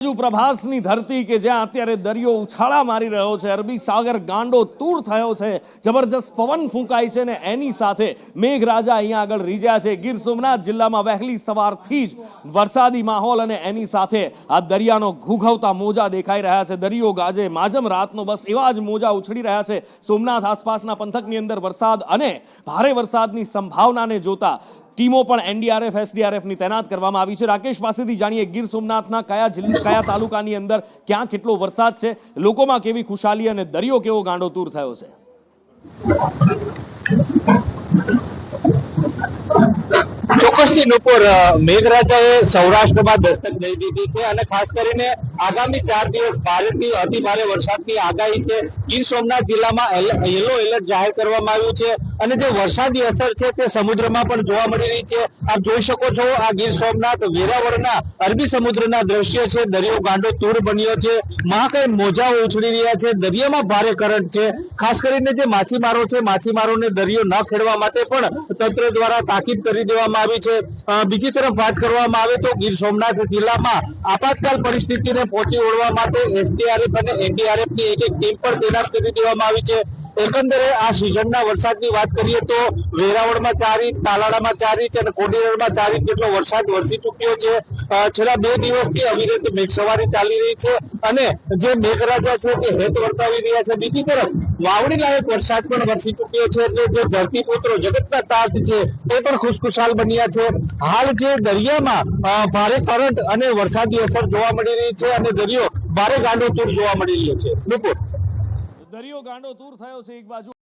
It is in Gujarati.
પ્રભાસની ધરતી કે જ્યાં અત્યારે દરિયો ઉછાળા મારી રહ્યો છે, અરબી સાગર ગાંડો તૂર થયો છે, જબરજસ્ત પવન ફૂંકાય છે ને એની સાથે મેઘરાજા અહીંયા આગળ રીજ્યા છે. ગીર સોમનાથ જિલ્લામાં વહેલી સવારથી જ વરસાદી માહોલ અને એની સાથે આ દરિયાનો ઘૂઘવતા મોજા દેખાઈ રહ્યા છે. દરિયો ગાજે માજમ રાતનો બસ એવા જ મોજા ઉછળી રહ્યા છે. સોમનાથ આસપાસના પંથકની અંદર વરસાદ અને ભારે વરસાદની સંભાવનાને જોતા ટીમો પણ એનડીઆરએફ એસડીઆરએફની તૈનાત કરવામાં આવી છે. રાકેશ પાસેથી જાણીએ ગીર સોમનાથના કયા જિલ્લા, કયા તાલુકાની અંદર ક્યાં કેટલો વરસાદ છે, લોકોમાં કેવી ખુશાલી અને દરિયો કેવો ગાંડો તૂર થયો છે? ચોક્કસથી નુપુર મેઘરાજાએ સૌરાષ્ટ્રમાં દસ્તક દઈ દીધી છે અને ખાસ કરીને આગામી ચાર દિવસ ભારેથી અતિ ભારે વરસાદની આગાહી છે. ગીર સોમનાથ જિલ્લામાં યલો એલર્ટ જાહેર કરવામાં આવ્યું છે. અને જે વરસાદી અસર છે તે સમુદ્રમાં પણ જોવા મળી રહી છે. આપ જોઈ શકો છો, આ ગીર સોમનાથ વેરાવળના અરબી સમુદ્રના દ્રશ્ય છે. દરિયો ગાંડો તૂર બન્યો છે. મહાકાય મોજાઓ ઉછળી રહ્યા છે. દરિયામાં ભારે કરંટ છે. ખાસ કરીને જે માછીમારો છે, માછીમારોને દરિયો ન ખેડવા માટે પણ તંત્ર દ્વારા તાકીદ કરી દેવામાં આવી છે. બીજી તરફ વાત કરવામાં આવે તો ગીર સોમનાથ જિલ્લામાં આપાતકાલ પરિસ્થિતિને પહોંચી વળવા માટે એસડીઆરએફ અને એનડીઆરએફની એક એક ટીમ પણ તૈનાત કરી દેવામાં આવી છે. એકંદરે આ સિઝનના વરસાદની વાત કરીએ તો વેરાવળમાં ચાર ઇંચ, તાલાળામાં ચાર ઇંચ અને કોડીનારમાં ચાર ઇંચ જેટલો વરસાદ વરસી ચૂક્યો છે. છેલ્લા બે દિવસથી અવિરત મેઘસવારી ચાલી રહી છે અને જે મેઘરાજા છે તે હેત વર્તાવી રહ્યા છે. બીજી તરફ વાવણી લાયક વરસાદ પણ વરસી ચૂક્યો છે એટલે જે ધરતીપુત્રો જગતના તાત છે તે પણ ખુશખુશાલ બન્યા છે. હાલ જે દરિયામાં ભારે કરંટ અને વરસાદી અસર જોવા મળી રહી છે અને દરિયો ભારે ગાંડો તૂર જોવા મળી રહ્યો છે. નુપુર દરિયો ગાંડો તૂર થયો છે એક બાજુ.